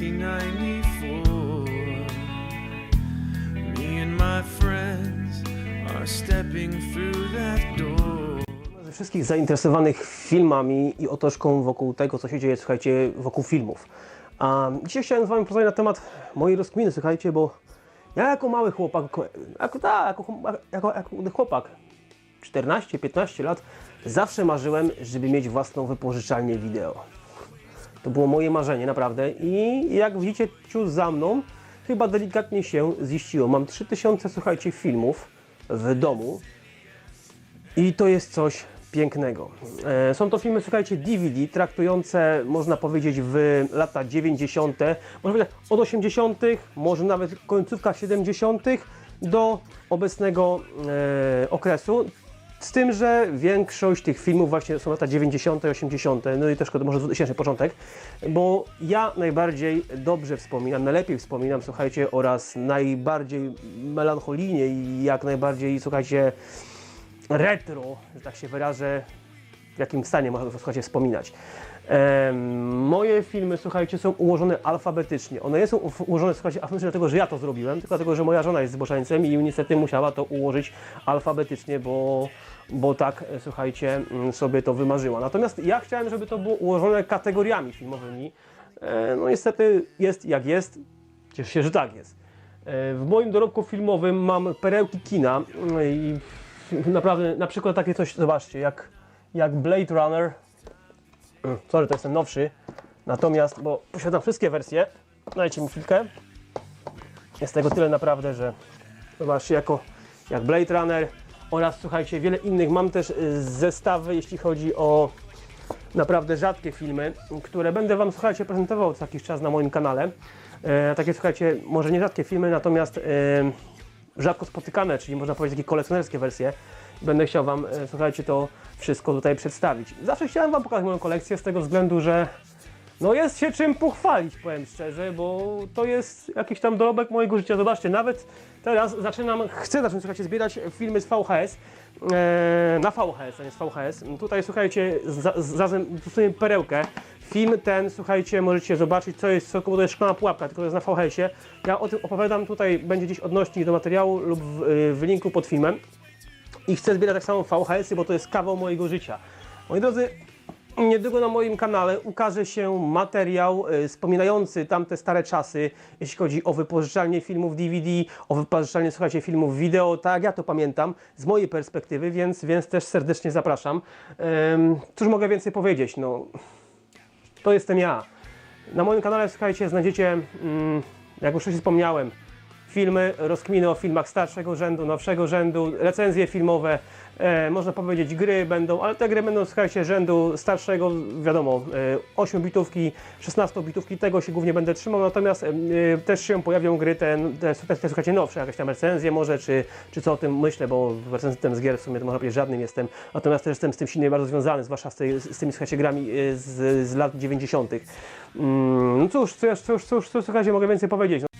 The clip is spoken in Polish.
1994. Me and my friends are stepping through that door. Ze wszystkich zainteresowanych filmami i otoczką wokół tego, co się dzieje, słuchajcie, wokół filmów. A dzisiaj chciałem z Wami porozmawiać na temat mojej rozkminy, słuchajcie, bo ja jako mały chłopak, jako, tak, jako, jako, jako młody chłopak, 14-15 lat, zawsze marzyłem, żeby mieć własną wypożyczalnię wideo. To było moje marzenie, naprawdę. I jak widzicie, ciut za mną, chyba delikatnie się ziściło. Mam 3000, słuchajcie, filmów w domu. I to jest coś pięknego. E, Są to filmy, słuchajcie, DVD, traktujące, można powiedzieć, w lata 90., może powiedzieć od 80., może nawet końcówka 70. do obecnego e, okresu. Z tym, że większość tych filmów właśnie są lata 90., 80., no i też może 2000 początek, bo ja najbardziej dobrze wspominam, najlepiej wspominam, słuchajcie, oraz najbardziej melancholijnie i jak najbardziej, słuchajcie, retro, że tak się wyrażę, w jakim stanie można słuchajcie, wspominać. Moje filmy, słuchajcie, są ułożone alfabetycznie. One nie są ułożone, słuchajcie, alfabetycznie dlatego, że ja to zrobiłem, tylko dlatego, że moja żona jest zboczeńcem i niestety musiała to ułożyć alfabetycznie, bo, bo tak, e, słuchajcie, mm, sobie to wymarzyła. Natomiast ja chciałem, żeby to było ułożone kategoriami filmowymi. E, No niestety jest jak jest. Cieszę się, że tak jest. E, W moim dorobku filmowym mam perełki kina no i naprawdę, na przykład takie coś, zobaczcie, jak, jak Blade Runner. Sorry, to jest ten nowszy. Natomiast, bo posiadam wszystkie wersje, dajcie mi chwilkę. Jest tego tyle naprawdę, że zobaczcie, jako, jak Blade Runner oraz słuchajcie, wiele innych. Mam też y, zestawy, jeśli chodzi o naprawdę rzadkie filmy, które będę Wam, słuchajcie, prezentował co jakiś czas na moim kanale. E, takie, słuchajcie, może nie rzadkie filmy, natomiast e, rzadko spotykane, czyli można powiedzieć takie kolekcjonerskie wersje. Będę chciał Wam, e, słuchajcie, to wszystko tutaj przedstawić. Zawsze chciałem Wam pokazać moją kolekcję z tego względu, że no jest się czym pochwalić, powiem szczerze, bo to jest jakiś tam dorobek mojego życia. Zobaczcie, nawet teraz zaczynam, chcę zacząć, słuchajcie, zbierać filmy z VHS, e, na VHS, a nie z VHS. Tutaj, słuchajcie, za- zarazem stosuję perełkę. Film ten, słuchajcie, możecie zobaczyć, co jest, co, to jest szklana pułapka, tylko to jest na VHS-ie. Ja o tym opowiadam, tutaj będzie gdzieś odnośnik do materiału lub w, w linku pod filmem. I chcę zbierać tak samo VHS-y, bo to jest kawał mojego życia. Moi drodzy, Niedługo na moim kanale ukaże się materiał y, wspominający tamte stare czasy, jeśli chodzi o wypożyczalnie filmów DVD, o wypożyczalnie, słuchajcie, filmów wideo, tak ja to pamiętam, z mojej perspektywy, więc, więc też serdecznie zapraszam. Cóż mogę więcej powiedzieć, no, to jestem ja. Na moim kanale, słuchajcie, znajdziecie, mm, jak już wcześniej wspomniałem, filmy, rozkminy o filmach starszego rzędu, nowszego rzędu, recenzje filmowe, e, można powiedzieć gry będą, ale te gry będą, słuchajcie, rzędu starszego, wiadomo, e, 8-bitówki, 16-bitówki, tego się głównie będę trzymał, natomiast e, też się pojawią gry te, te, te, te słuchajcie, nowsze, jakieś tam recenzje może, czy, czy co o tym myślę, bo recenzentem z gier w sumie to można powiedzieć żadnym jestem, natomiast też jestem z tym silnie bardzo związany, zwłaszcza z, tej, z tymi, słuchajcie, grami e, z, z lat 90. Mm, no cóż, cóż, cóż, cóż, cóż, słuchajcie, mogę więcej powiedzieć. No,